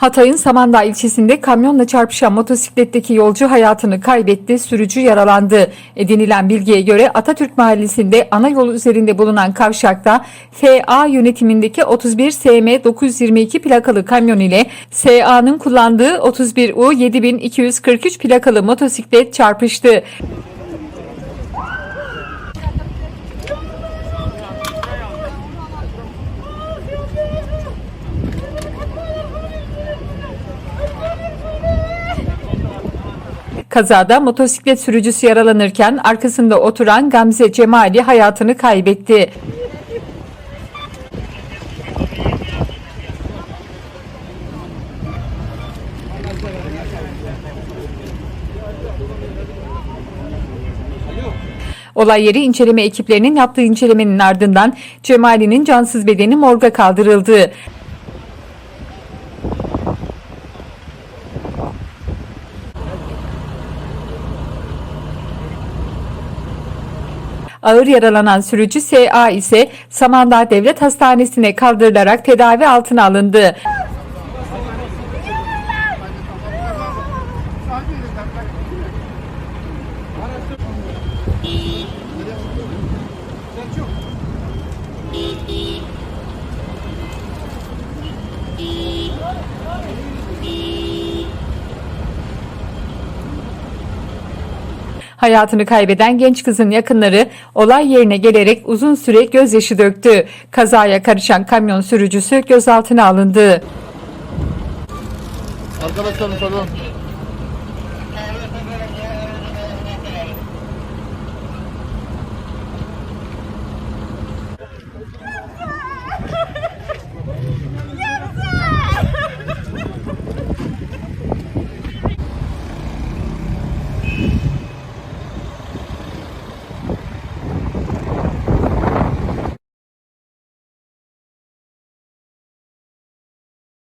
Hatay'ın Samandağ ilçesinde kamyonla çarpışan motosikletteki yolcu hayatını kaybetti, sürücü yaralandı. Edinilen bilgiye göre Atatürk Mahallesi'nde ana yol üzerinde bulunan kavşakta FA yönetimindeki 31 SM 922 plakalı kamyon ile SA'nın kullandığı 31 U 7243 plakalı motosiklet çarpıştı. Kazada motosiklet sürücüsü yaralanırken arkasında oturan Gamze Cemali hayatını kaybetti. Olay yeri inceleme ekiplerinin yaptığı incelemenin ardından Cemali'nin cansız bedeni morga kaldırıldı. Ağır yaralanan sürücü SA ise Samandağ Devlet Hastanesi'ne kaldırılarak tedavi altına alındı. Hayatını kaybeden genç kızın yakınları olay yerine gelerek uzun süre gözyaşı döktü. Kazaya karışan kamyon sürücüsü gözaltına alındı. Arkadaşlar pardon.